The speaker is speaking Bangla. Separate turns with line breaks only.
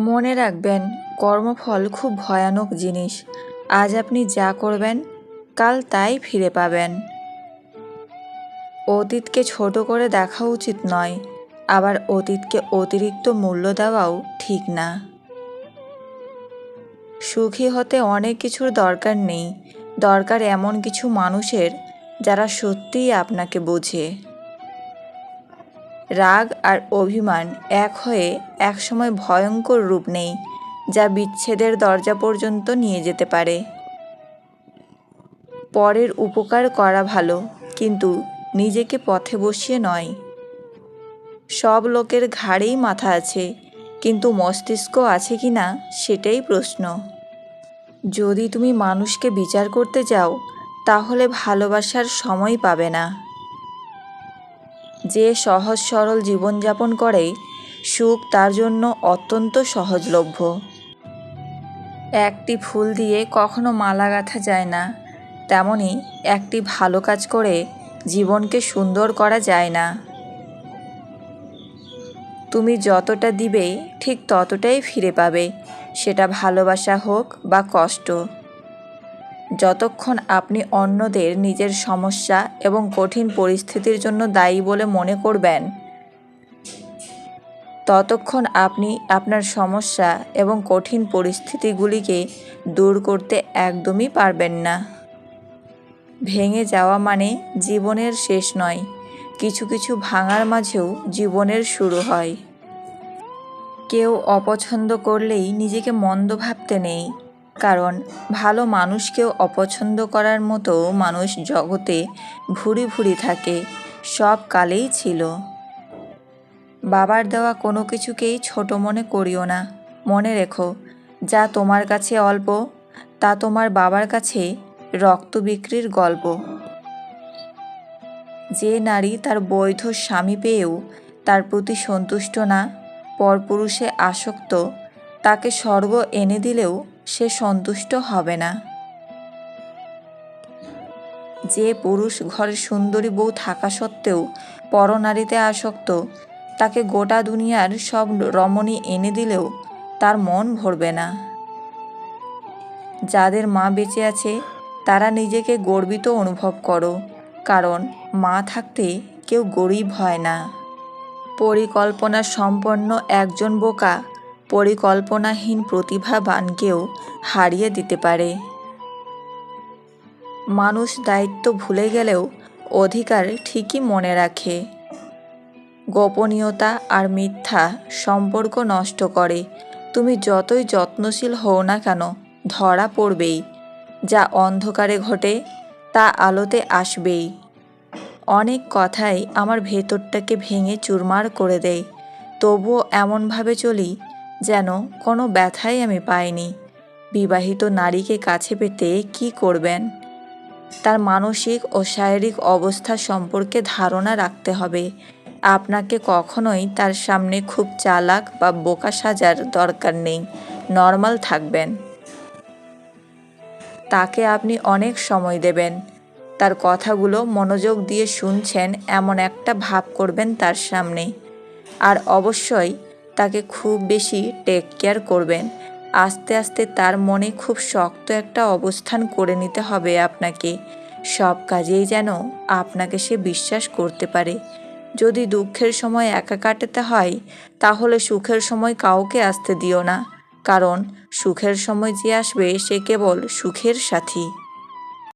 মনে রাখবেন, কর্মফল খুব ভয়ানক জিনিস। আজ আপনি যা করবেন, কাল তাই ফিরে পাবেন। অতীতকে ছোট করে দেখা উচিত নয়, আবার অতীতকে অতিরিক্ত মূল্য দেওয়াও ঠিক না। সুখী হতে অনেক কিছুর দরকার নেই, দরকার এমন কিছু মানুষের যারা সত্যিই আপনাকে বোঝে। রাগ আর অভিমান এক হয়ে একসময় ভয়ঙ্কর রূপ নেই, যা বিচ্ছেদের দরজা পর্যন্ত নিয়ে যেতে পারে। পরের উপকার করা ভালো, কিন্তু নিজেকে পথে বসিয়ে নয়। সব লোকের ঘাড়েই মাথা আছে, কিন্তু মস্তিষ্ক আছে কি না, সেটাই প্রশ্ন। যদি তুমি মানুষকে বিচার করতে যাও তাহলে ভালোবাসার সময় পাবে না। যে সহজ সরল জীবনযাপন করে, সুখ তার জন্য অত্যন্ত সহজলভ্য। একটি ফুল দিয়ে কখনো মালা গাঁথা যায় না। তেমনি একটি ভালো কাজ করে জীবনকে সুন্দর করা যায় না। তুমি যতটা দিবে, ঠিক ততটাই ফিরে পাবে। সেটা ভালোবাসা হোক বা কষ্ট। যতক্ষণ আপনি অন্যদের নিজের সমস্যা এবং কঠিন পরিস্থিতির জন্য দায়ী বলে মনে করবেন, ততক্ষণ আপনি আপনার সমস্যা এবং কঠিন পরিস্থিতিগুলিকে দূর করতে একদমই পারবেন না। ভেঙে যাওয়া মানে জীবনের শেষ নয়, কিছু কিছু ভাঙার মাঝেও জীবনের শুরু হয়। কেউ অপছন্দ করলেই নিজেকে মন্দ ভাবতে নেই। কারণ ভালো মানুষকেও অপছন্দ করার মতো মানুষ জগতে ভুরি ভুরি থাকে, সব কালেই ছিল। বাবার দেওয়া কোনো কিছুকেই ছোট মনে করিও না। মনে রেখো, যা তোমার কাছে অল্প, তা তোমার বাবার কাছে রক্ত বিক্রির গল্প। যে নারী তার বৈধ স্বামী পেয়েও তার প্রতি সন্তুষ্ট না, পরপুরুষে আসক্ত, তাকে স্বর্গ এনে দিলেও সে সন্তুষ্ট হবে না। যে পুরুষ ঘরে সুন্দরী বউ থাকা সত্ত্বেও পরনারীতে আসক্ত, তাকে গোটা দুনিয়ার সব রমণী এনে দিলেও তার মন ভরবে না। যাদের মা বেঁচে আছে, তারা নিজেকে গর্বিত অনুভব করো, কারণ মা থাকতে কেউ গরিব হয় না। পরিকল্পনা সম্পন্ন একজন বোকা পরিকল্পনাহীন প্রতিভাবানকেও হারিয়ে দিতে পারে। মানুষ দায়িত্ব ভুলে গেলেও অধিকার ঠিকই মনে রাখে। গোপনীয়তা আর মিথ্যা সম্পর্ক নষ্ট করে। তুমি যতই যত্নশীল হও না কেন, ধরা পড়বেই। যা অন্ধকারে ঘটে, তা আলোতে আসবেই। অনেক কথাই আমার ভেতরটাকে ভেঙে চুরমার করে দেয়। তবুও এমনভাবে চলি যেন কোনো ব্যথাই আমি পাইনি। বিবাহিত নারীকে কাছে পেতে কি করবেন? তার মানসিক ও শারীরিক অবস্থা সম্পর্কে ধারণা রাখতে হবে। আপনাকে কখনোই তার সামনে খুব চালাক বা বোকা সাজার দরকার নেই। নর্মাল থাকবেন। তাকে আপনি অনেক সময় দেবেন। তার কথাগুলো মনোযোগ দিয়ে শুনছেন এমন একটা ভাব করবেন তার সামনে। আর অবশ্যই তাকে খুব বেশি টেক কেয়ার করবেন। আস্তে আস্তে তার মনে খুব শক্ত একটা অবস্থান করে নিতে হবে আপনাকে। সব কাজেই যেন আপনাকে সে বিশ্বাস করতে পারে। যদি দুঃখের সময় একা কাটাতে হয়, তাহলে সুখের সময় কাউকে আসতে দিও না। কারণ সুখের সময় যে আসবে, সে কেবল সুখের সাথী।